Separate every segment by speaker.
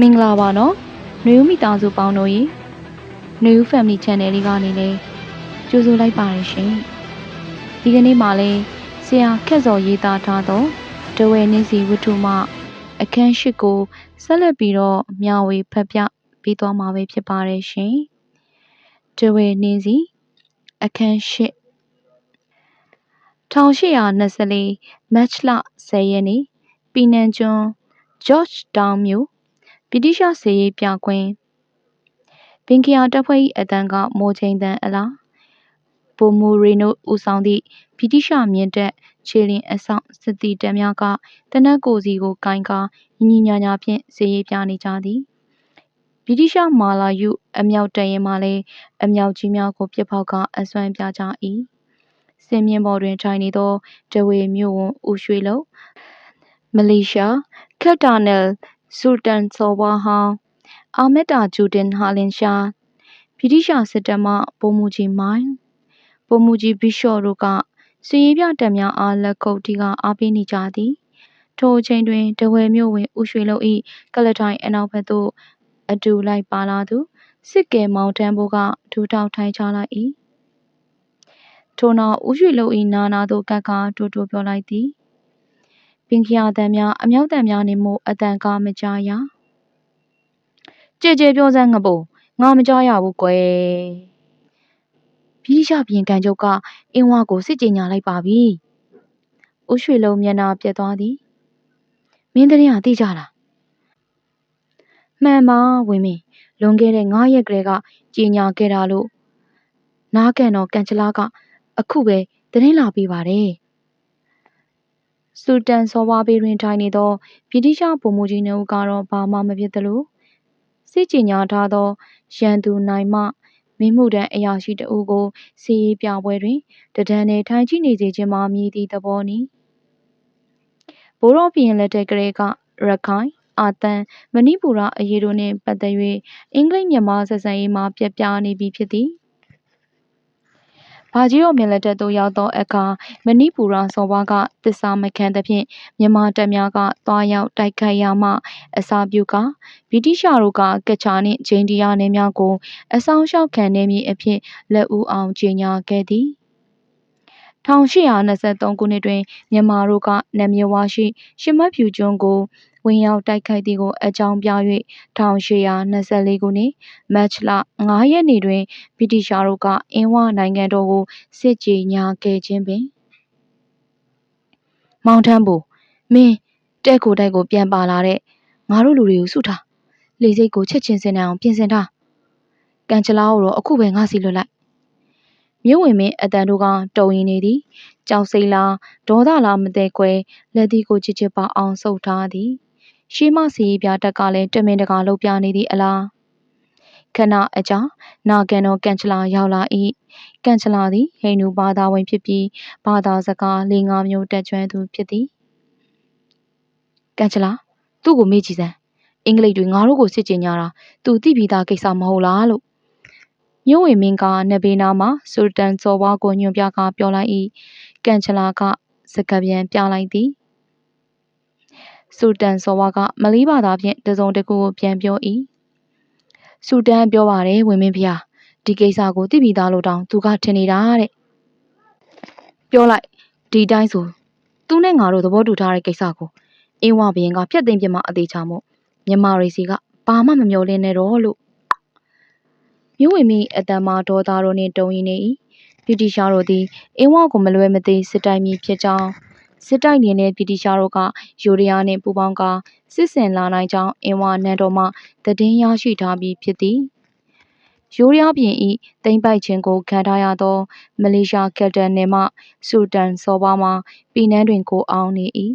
Speaker 1: မင်္ဂလာပါနော်။နှွေဦးမိသားစုပေါင်းတို့ရေနှွေဦး Family Channel လေးကနေလည်းကြိုဆိုလိုက်ပါတယ်ရှင်။ဒီကနေ့မှလည်းဆရာခက်စော်ရေးသားထားသောဒဝဲနေစီဝတ္ထုမှ အခန်းရှိကိုဆက်လက်ပြီးတော့မျှဝေဖတ်ပြပေးသွားမှာပဲဖြစ်ပါတယ်ရှင်။ဒဝဲနေစီအခန်းရှိ1824 March 10ရက်နေ့ပီနန်ကျွန်း George Town မြို့ ဗြိတိရှဆေးရေးပြခွင့်ဘင်ကီယာတပ်ဖွဲ့၏အတန်းကမိုးချိန်တန်အလားဗိုလ်မှူးရေနိုဦးဆောင်သည့်ဗြိတိရှမြင့်တပ်ခြေလျင်အစောင့်စစ်သည်တပ်များကတနက်ကိုစီကိုကင်ကာညီညီညာညာဖြင့်ဆေးရေးပြနေကြသည်ဗြိတိရှမာလာယုအမြောက်တရင်မှလည်းအမြောက်ကြီးများကိုပြစ်ပေါက်ကအစွမ်းပြကြ၏စင်မြင့်ပေါ်တွင်ထိုင်နေသောတဝေမြို့ဝန်ဦးရွှေလုံမလေးရှားကက်တာနယ် ဆူလ်တန်စော်ဘွားဟောင်း အာမက်တာဂျူဒင်ဟာလင်ရှားဗြိတိရှစစ်တပ်မှဗိုလ်မှူးကြီးမိုင်းဗိုလ်မှူးကြီးဘီရှော့တို့ကစစ်ရေးပြတပ်များအားလက်ခုပ်တီးကအားပေးနေကြသည်ထိုအချိန်တွင်တဝယ်မြို့ဝင်ဦးရွှေလုံ၏ကလထိုင်အနောက်ဘက်သို့အတူလိုက်ပါလာသူစစ်ကဲမောင်တန်းဘိုးကဒူးထောက်ထိုင်ချလိုက်၏ထိုနောက်ဦးရွှေလုံ၏နာနာသို့ကပ်ကတူတူပြောလိုက်သည် ပင်ခရာတန်များအမြောက်တန်များနေမို့အတန်ကားမကြားရကြဲကြဲပြောစမ်းငပိုငါမကြားရဘူးကွယ်ဗြိတိရှဘရင်ကန်ချုပ်ကအင်းဝါကိုစစ်ကြေညာလိုက်ပါပြီဦးရွှေလုံးမျက်နှာပြက်သွားသည်မင်းတရင်ကသိကြလားမှန်ပါဝင်မင်းလွန်ခဲ့တဲ့9ရက်ကလေးကကြေညာခဲ့တာလို့နားကန်တော်ကန်ချလာကအခုပဲသတင်းလာပေးပါတယ် ဆူတန်စောဝါဘေးတွင် ထိုင်နေသော ဗြိတိရှဗိုလ်မှူးကြီးနှစ်ဦးကတော့ ဘာမှမဖြစ်သလို စစ်ကြေညာထားသော ရန်သူနိုင်မှ မင်းမှုတန်းအရာရှိတဦးကိုစီရေးပြပွဲတွင်တဒန်းနှင့်ထိုင်ကြည့်နေစေခြင်းမှာမြည်သည့်သဘောနီဘိုးတော်ဘုရင်လက်ထက်ကလေးက ရခိုင် အာသံ မဏိပူရအရေးတို့နှင့်ပတ်သက်၍အင်္ဂလိပ်မြန်မာဆက်ဆံရေးမှာပြက်ပြားနေပြီဖြစ်သည် ဘာကြီးတို့မြင်လက်ထက်သို့ရောက်သောအခါမဏိပူရစော်ဘွားကသစ္စာမခံသဖြင့်မြန်မာတပ်များကသွားရောက်တိုက်ခိုက်ရမှအစာပြုကာဗြိတိရှတို့ကကချာနှင့်ဂျိန္ဒီယာနယ်များကိုအဆောင်လျှောက်ခံနေမည်အဖြစ်လက်ဦးအောင်ကြေညာခဲ့သည်1823ခုနှစ်တွင်မြန်မာတို့ကနတ်မြဝါရှိရှမတ်ဖြူကျွန်းကို ဝင်ရောက်တိုက်ခိုက်သည်ကိုအကြောင်းပြ၍1824ခုနှစ်မတ်လ9ရက်နေ့တွင်ဗြိတိရှားတို့ကအင်းဝနိုင်ငံတော်ကိုစစ်ကြေညာခဲ့ခြင်းပင်မောင်ထမ်းဘူမင်းတဲ့ကိုတိုက်ကိုပြန်ပါလာတဲ့ငါတို့လူတွေကိုစုထားလေစိတ်ကိုချက်ချင်းစင်နိုင်အောင်ပြင်ဆင်ထားကန်ချလာကိုတော့အခုပဲငါစီလွတ်လိုက်မြို့ဝင်မင်းအတန်တို့ကတုံရင်နေသည်ကြောက်စိတ်လားဒေါသလားမသိကွယ်လက်သီးကိုချစ်ချစ်ပါအောင်ဆုပ်ထားသည် ရှေးမစီပြတက်ကလည်းတမင်တကာလှုပ်ပြနေသည်အလားခဏအကြာနာကန်တော်ကန်ချလာရောက်လာ၏ကန်ချလာသည်ဟိန္ဒူဘာသာဝင်ဖြစ်ပြီးဘာသာစကားလေးငါးမျိုးတက်ကျွမ်းသူဖြစ်သည်ကန်ချလာသူ့ကိုမေးကြည့်စမ်းအင်္ဂလိပ်တွေငါတို့ကိုစစ်ကြင်ညာတာသူသိပြီးသားကိစ္စမဟုတ်လားလို့မြို့ဝင်မင်းကနဘေးနာမှာဆူလတန်စော်ဘွားကိုညွှန်ပြကပြောလိုက်၏ကန်ချလာကစကပြန်ပြလိုက်သည် ဆူတန်စော်ဘွားကမလေးဘာသာဖြင့်တစုံတစ်ခုကိုပြန်ပြော၏ဆူတန်ပြောပါတယ်ဝင်မင်းဖျားဒီကိစ္စကိုသိပြီးသားလို့တောင်သူကထင်နေတာတဲ့ပြောလိုက်ဒီတိုင်းဆိုသူနဲ့ငါတို့သဘောတူထားတဲ့ကိစ္စကိုအင်းဝဘရင်ကဖျက်သိမ်းပြမအသေးချာမို့မြန်မာရီစီကဘာမှမမျောလင်းနဲ့တော့လို့မြို့ဝင်မိအတန်မာဒေါသတို့နှင့်တုံရင်နေ၏ဗြိတိရှားတို့သည်အင်းဝကိုမလွဲမသွေစစ်တိုင်မည်ဖြစ်ကြောင်း စစ်တိုက်နေတဲ့ဗြိတိရှားတို့ကယူရီးယားနှင့်ပူးပေါင်းကာစစ်ဆင်လာနိုင်ကြောင်းအင်ဝါနန်တော်မှသတင်းရရှိထားပြီးဖြစ်သည်ယူရီးယားပြည်၏သိမ်းပိုက်ခြင်းကိုခံထားရသော မလေးရှားကက်တန်နယ်မှဆူတန်စော်ဘာမှပြည်နှန်းတွင်ကိုအောင်နေ၏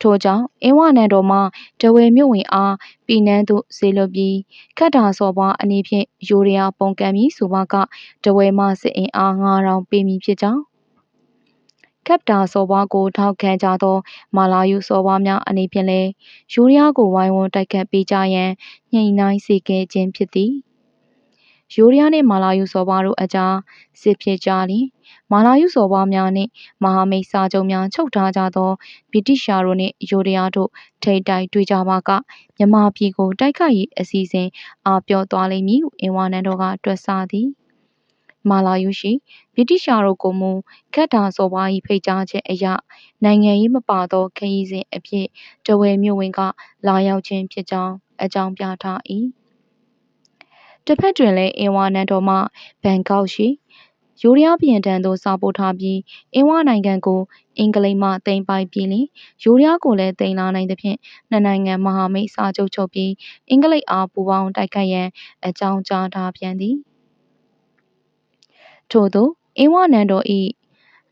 Speaker 1: ထို့ကြောင့်အင်းဝနန်တော်မှတဝယ်မြို့ဝင်အားပြည်နန်းသို့ဆေးလွတ်ပြီးခတ်တာစော်ပွားအနေဖြင့်ယူရီးယားပုံကံမည်ဆိုပါကတဝယ်မှစစ်အင်အား9000ပေးမည်ဖြစ်ကြောင်း ကပ်တာစော်ဘွားကိုထောက်ခံကြသောမာလာယူစော်ဘွားများအနေဖြင့်လည်းယူရီးယားကိုဝိုင်းဝန်းတိုက်ခတ်ပေးကြရန်ညှိနှိုင်းစေခဲ့ခြင်းဖြစ်သည်ယူရီးယားနှင့်မာလာယူစော်ဘွားတို့အကြားစစ်ဖြစ်ကြလျင်မာလာယုစော်ဘွားများနှင့်မဟာမိတ်စာချုပ်များချုပ်ထားကြသောဗြိတိရှယာတို့နှင့်ယိုဒယားတို့ထိပ်တိုက်တွေ့ကြပါကမြန်မာပြည်ကိုတိုက်ခိုက်ရေးအစီအစဉ်အားပြောသွားလိမ့်မည်ဟုအင်ဝါနန်တော်ကတွက်ဆသည် မာလာယုရှိဗြိတိရှယာတို့ကိုမူခက်တာစော်ဘွား၏ဖိတ်ကြားချက်အရနိုင်ငံရေးမပါသောခရီးစဉ်အဖြစ်တဝယ်မြို့ဝင်က လာရောက်ခြင်းဖြစ်ကြောင်းအကြောင်းပြထား၏တစ်ဖက်တွင်လည်းအင်ဝါနန်တော်မှဘန်ကောက်ရှိယိုးဒယားပြည်ထံသို့စာပို့ထားပြီးအင်းဝနိုင်ငံကိုအင်္ဂလိပ်မှသိမ်းပိုက်ပြီးလျှင်ယိုးဒယားကိုလည်းသိမ်းလာနိုင်သဖြင့်နှစ်နိုင်ငံမဟာမိတ်စာချုပ်ချုပ်ပြီးအင်္ဂလိပ်အားပူးပေါင်းတိုက်ခိုက်ရန်အကြောင်းကြားထားပြန်သည် ထို့သို့အင်းဝနန်းတော်၏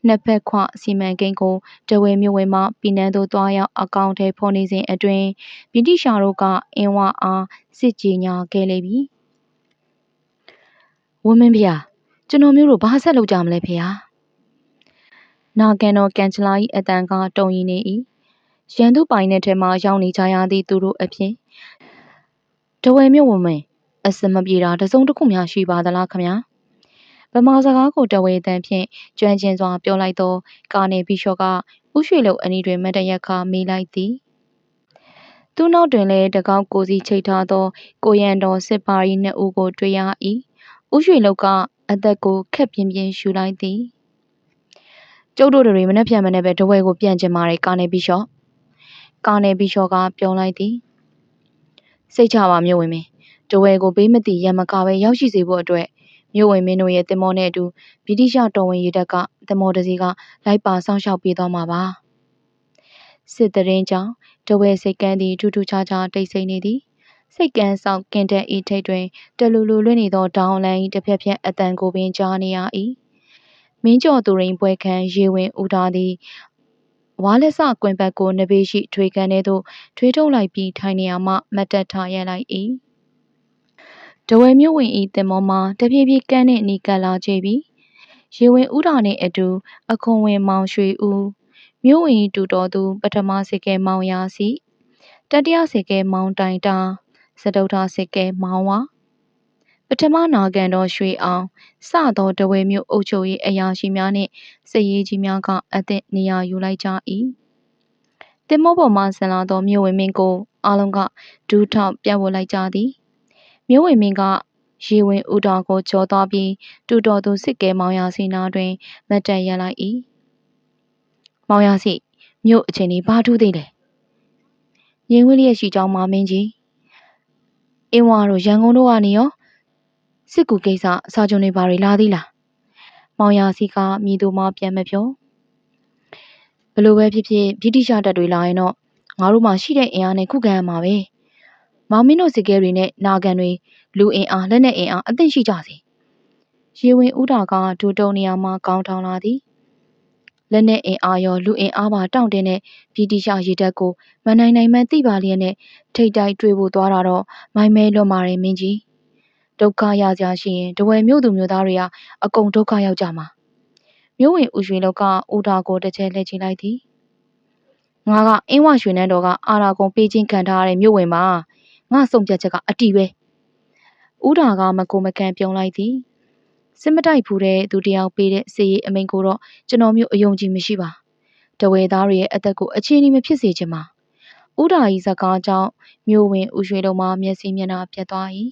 Speaker 1: နှစ်ဖက်ခွစီမံကိန်းကိုတဝယ်မြို့ဝင်မှပြည်နန်းသို့သွားရောက်အကောင့်ထဲဖော်နေစဉ်အတွင်းဗြိတိရှာတို့ကအင်းဝအားစစ်ကြေညာခဲ့လေပြီဝင်းမင်းဖေဟာကျွန်တော်မျိုးတို့ဘာဆက်လုပ်ကြမလဲဖေဟာနာကန်တော်ကန်ချလာ၏အတန်ကတုံရင်နေ၏ရန်သူပိုင်တဲ့ထဲမှရောက်နေကြရသည့်သူတို့အဖြစ်တဝယ်မြို့ဝင်မင်းအစမပြေတာတစုံတစ်ခုများရှိပါသလားခမညာ ဗမာစကားကိုတဝေတန်ဖြင့်ကျွမ်းကျင်စွာပြောလိုက်သော ကာနေဘီရှော့ကဥရွှေလုံအနီးတွင်မတ်တရက်ခါမေးလိုက်သည်သူနောက်တွင်လည်းတကောက်ကိုစီချိတ်ထားသော ကိုရန်တော်စစ်ပါရီနှစ်ဦးကိုတွေ့ရ၏ဥရွှေလုံကအသက်ကိုခက်ပြင်းပြင်းရှူလိုက်သည်ကျုပ်တို့တွေမနှက်ဖြန်မနဲ့ပဲတဝဲကိုပြန်ကျင်ပါတယ်ကာနေဘီရှော့ကာနေဘီရှော့ကပြောလိုက်သည်စိတ်ချပါမြို့ဝင်မင်းတဝဲကိုဘေးမတိရံမကပဲရောက်ရှိစေဖို့အတွက် မြို့ဝင်မင်းတို့ရဲ့တင်မောနဲ့အတူဗြိတိရှတော်ဝင်ရေတပ်ကတင်မောတစီကလိုက်ပါစောင့်ရှောက်ပေးသွားမှာပါစစ်တရင်ကြောင့်တဝဲစိတ်ကန်းသည်ထူးထူးခြားခြားတိတ်ဆိတ်နေသည်စိတ်ကန်းဆောင်ကင်တဲ့ဤထိတ်တွင်တလူလူလွင့်နေသောဒေါင်းလန်၏တစ်ဖက်ဖက်အတန်ကိုပင်ကြားနေရ၏မင်းကျော်သူရင်ပွဲခံရေဝင်ဦးထားသည်ဝါလက်စကွင်ဘက်ကိုနဘေးရှိထွေခန်းထဲသို့ထွေးထုတ်လိုက်ပြီးထိုင်နေရာမှမတ်တက်ထားရလိုက်၏။ တဝဲမြို့ဝင်ဤတင်မောမှာတဖြည်းဖြည်းကန်းနှင့်နီကပ်လာကြပြီ။ရေဝင်ဥတာနှင့်အတူ အခွန်ဝင်မောင်ရွှေဦးမြို့ဝင်ဤတူတော်သူ ပထမစစ်ကဲမောင်ရာစီတတိယစစ်ကဲမောင်တိုင်တာစတုထစစ်ကဲမောင်ဝါပထမနာကန်တော်ရွှေအောင်စသောတဝဲမြို့အုပ်ချုပ်ရေးအရာရှိများနှင့်စစ်ရေးကြီးများကအသည့်နေရာယူလိုက်ကြ၏တင်မောပေါ်မှဆင်လာသောမြို့ဝင်မင်းကိုအားလုံးကဒူးထောက်ပြတ်ဝတ်လိုက်ကြသည် မြို့ဝင်မင်းကရေဝင်ဦးတော်ကိုကြောသွားပြီးတူတော်သူစစ်ကဲမောင်ရစီနာတွင်မတ်တက်ရလိုက်၏မောင်ရစီမြို့အချိန်ကြီးဘာထူးသေးလဲငင်းဝင်းလျက်ရှိကြောင်းမမင်းကြီးအင်းဝါတို့ရန်ကုန်တို့ကနေရောစစ်ကူကိစ္စစာချုပ်တွေဘာတွေလာသေးလားမောင်ရစီကမြည်သူမပြန်မပြောဘလို့ပဲဖြစ်ဖြစ်ဗြိတိရှတပ်တွေလာရင်တော့ငါတို့မှရှိတဲ့အင်အားနဲ့ခုခံရမှာပဲ မောင်မင်းတို့စစ်ကဲတွေနဲ့နာကန်တွေလူအင်အားလက်နက်အင်အားအသင့်ရှိကြစေရေဝင်ဥတာကဒူတုံနေရာမှာကောင်းထောင်လာသည်လက်နက်အင်အားရောလူအင်အားပါတောင့်တင်းတဲ့ဗြိတိရှရေတပ်ကိုမနိုင်နိုင်မှန်းသိပါလျက်နဲ့ထိတ်တိုက်တွေ့ဖို့သွားတာတော့မိုင်းမဲလွတ်မာတယ်မင်းကြီးဒုက္ခရကြရှိရင်တဝယ်မြို့သူမြို့သားတွေကအကုန်ဒုက္ခရောက်ကြမှာမြို့ဝင်ဦးရွှေလောက်ကဦးတာကိုတစ်ချက်လှည့်ချလိုက်သည်ငါကအင်းဝရွှေနန်းတော်ကအာရာကုံပေးချင်းခံထားရတဲ့မြို့ဝင်ပါ ငါဆုံးဖြတ်ချက်ကအတီပဲဦးတာကမကိုမကန်ပြုံးလိုက်သည်စစ်မတိုက်ဘူးတဲ့သူတယောက်ပေးတဲ့စီရီအမိန်ကိုတော့ကျွန်တော်မျိုးအယုံကြည်မရှိပါတဝဲသားတွေရဲ့အသက်ကိုအခြေအနေမဖြစ်စေချင်ပါဦးတာကြီးစကားကြောင့်မြို့ဝင်ဦးရွှေလုံးမှာမျက်စိမျက်နှာပြတ်သွား၏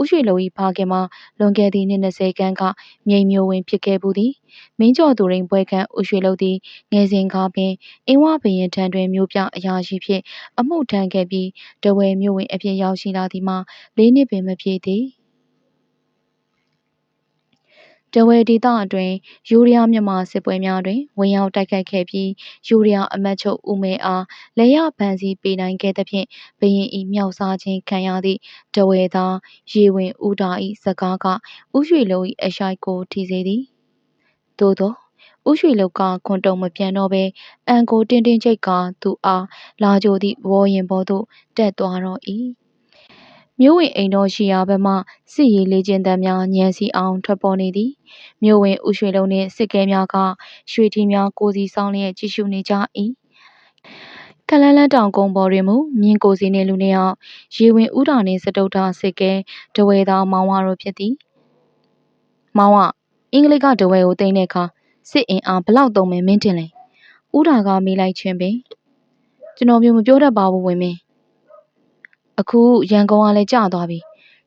Speaker 1: ဦးရွှေလုံ၏ဖခင်မှာလွန်ခဲ့သည့်နှစ်20ခန်းကမြိန်မျိုးဝင်ဖြစ်ခဲ့ဘူးသည်မင်းကျော်သူရင်ပွဲခန့်ဦးရွှေလုံသည်ငယ်စဉ်ကပင်အင်းဝဘရင်ထံတွင်မျိုးပြအရာရှိဖြင့်အမှုထမ်းခဲ့ပြီးတဝဲမျိုးဝင်အဖြစ်ရောက်ရှိလာသည်မှာလေးနှစ်ပင်မပြည့်သည် တဝဲဒေသအတွင်းယူရီးယားမြန်မာစစ်ပွဲများတွင် ဝင်ရောက်တိုက်ခိုက်ခဲ့ပြီးယူရီးယားအမတ်ချုပ်ဦးမေအားလေရဗန်စီပေးနိုင်ခဲ့သဖြင့်ဘရင်ဤမြောက်စားခြင်းခံရသည့် တဝဲသား ရေဝင်ဦးတာဤစကားကဥရွှေလုံးဤအရှိုက်ကိုထီစေသည် သို့သောဥရွှေလုတ်ကခွန်တုံမပြန်တော့ဘဲအန်ကိုတင်းတင်းချိတ်ကသူအား လာကြိုသည့်ဝေါ်ရင်ဘောသို့ တက်သွားတော့၏ မြို့ဝင်အိမ်တော်ရှိရာဘက်မှစစ်ရေးလေ့ကျင့်သံများညံစီအောင်ထွက်ပေါ်နေသည်မြို့ဝင်ဦးရွှေလုံးနှင့်စစ်ကဲများကရွှေထီများကိုစီဆောင်လျက်ကြည့်ရှုနေကြ၏ခလန်းလန်းတောင်ကုန်းပေါ်တွင်မူမြင်းကိုစီနှင့်လူနှစ်ယောက်ရေဝင်ဥတာနှင့်စတုထစစ်ကဲဒဝဲသားမောင်ဝါတို့ဖြစ်သည်မောင်ဝအင်္ဂလိပ်ကဒဝဲကိုတင်တဲ့အခါစစ်အင်အားဘလောက်သုံးမယ်မင်းတင်လဲဥဒါကမေးလိုက်ခြင်းပင်ကျွန်တော်မျိုးမပြောတတ်ပါဘူးဝင်မင်း အခုရန်ကုန်ကလည်းကြာသွားပြီ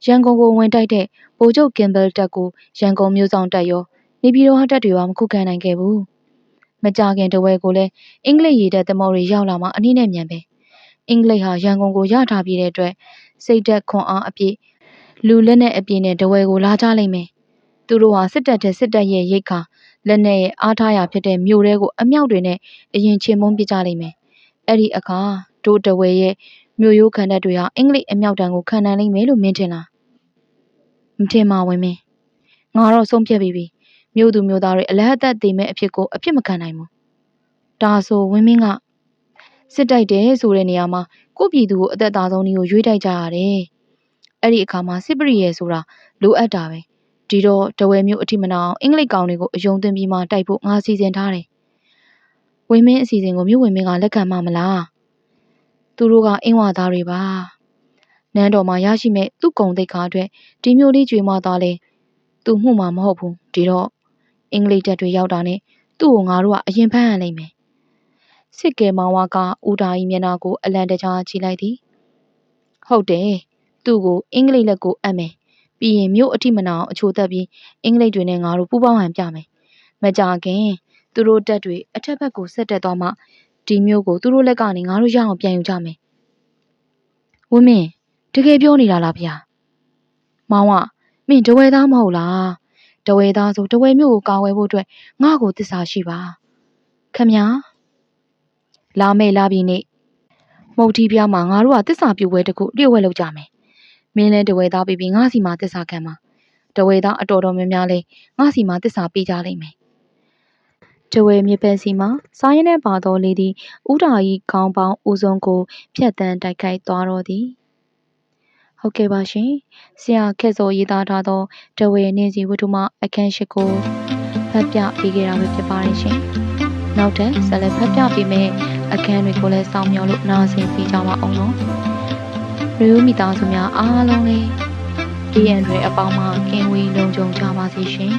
Speaker 1: ရန်ကုန်ကိုဝင်တိုက်တဲ့ဗိုလ်ချုပ်ကင်ဘယ်တက်ကိုရန်ကုန်မျိုးဆောင်တက်ရောနေပြည်တော်တက်တွေကမခုခံနိုင်ခဲ့ဘူးမကြခင်တဝဲကိုလည်းအင်္ဂလိပ်ရေးတဲ့သမော်တွေရောက်လာမှအနည်းနဲ့မြန်ပဲအင်္ဂလိပ်ဟာရန်ကုန်ကိုရထားပြီးတဲ့အတွက်စိတ်သက်ခွန်အားအပြည့်လူလက်နဲ့အပြည့်နဲ့တဝဲကိုလာကြလိမ့်မယ်သူတို့ဟာစစ်တပ်တဲ့စစ်တပ်ရဲ့ရိတ်ခါလက်နဲ့ရဲ့အားထားရဖြစ်တဲ့မြို့တဲကိုအမြောက်တွေနဲ့အရင်ချေမုန်းပစ်ကြလိမ့်မယ်အဲ့ဒီအခါတို့တဝဲရဲ့ မြို့ရိုးခံတပ်တွေဟာအင်္ဂလိပ်အမြောက်တံကိုခံနိုင်လိမ့်မယ်လို့မင်းထင်လားမထင်ပါဝင်မင်းငါတော့ဆုံးဖြတ်ပြီးပြီမြို့သူမြို့သားတွေအလဟတ်သက်သေးမဲ့အဖြစ်ကိုအဖြစ်မခံနိုင်ဘူးဒါဆိုဝင်းမင်းကစစ်တိုက်တယ်ဆိုတဲ့နေရာမှာကိုပြည်သူကိုအသက်သာဆုံးမျိုးရွေးတိုက်ကြရတယ်အဲ့ဒီအခါမှာစစ်ပရိရဲဆိုတာလိုအပ်တာပဲဒီတော့တဝဲမျိုးအထိမနာအောင်အင်္ဂလိပ်ကောင်တွေကိုအယုံသွင်းပြီးမှတိုက်ဖို့ငါစီစဉ်ထားတယ်ဝင်းမင်းအစီအစဉ်ကိုမြို့ဝင်မင်းကလက်ခံမှာမလား သူတို့ကအင်းဝါသားတွေပါနန်းတော်မှာရရှိမဲ့သူ့ကုံတိတ်ခါအတွက်ဒီမျိုးလေးကြွေမသွားလဲသူမှုမှာမဟုတ်ဘူးဒီတော့အင်္ဂလိပ်တပ်တွေရောက်တာနဲ့သူ့ကိုငါတို့ကအရင်ဖမ်းရလိမ့်မယ်စစ်ကဲမောင်ဝါကဦးဒါကြီးမျက်နှာကိုအလံတကြားကြည့်လိုက်သည်ဟုတ်တယ်သူ့ကိုအင်္ဂလိပ်လက်ကိုအပ်မယ်ပြီးရင်မြို့အထိမနာအောင်အချိုသက်ပြီးအင်္ဂလိပ်တွေနဲ့ငါတို့ပူးပေါင်းဟန်ပြမယ်မကြခင်သူတို့တက်တွေအထက်ဘက်ကိုဆက်တက်သွားမှ ဒီမျိုးကိုသူတို့လက်ကနေငါတို့ရအောင်ပြန်ယူကြမယ်ဝင်းမင်းတကယ်ပြောနေတာလားဗျာမောင်ကမင်းတဝဲသားမဟုတ်လားတဝဲသားဆိုတဝဲမျိုးကိုကာဝယ်ဖို့အတွက်ငါ့ကိုတစ္ဆာရှိပါခမညာလာမေလာပြီနေ့မုတ်တီပြားမှာငါတို့ကတစ္ဆာပြူပွဲတစ်ခုလျှို့ဝှက်လုပ်ကြမယ်မင်းလဲတဝဲသားပြီးပြီးငါစီမှာတစ္ဆာခံမှာတဝဲသားအတော်တော်များများလဲငါစီမှာတစ္ဆာပေးကြလိမ့်မယ် တဝဲမြေပန်းစီမှာစားရင်နဲ့ပါတော်လေးသည်ဥဒါကြီးခေါင်းပေါင်းဦးစုံကိုဖြတ်တန်းတိုက်ခိုက်သွားတော့သည်ဟုတ်ကဲ့ပါရှင်ဆရာခက်စောရေးသားထားသောတဝဲနေစီဝတ္ထုမအခန်းရှိကိုဖတ်ပြပေးခဲ့တာပဲဖြစ်ပါတယ်ရှင်နောက်ထပ်ဆက်လက်ဖတ်ပြပေးမယ့်အခန်းတွေကိုလည်းစောင့်မျှော်လို့နားဆင်ပေးကြပါအောင်နော်ရေဦးမိသားစုများအားလုံးလည်းဒီအန်တွေအပေါင်းမှကင်းဝေးလုံခြုံကြပါစေရှင်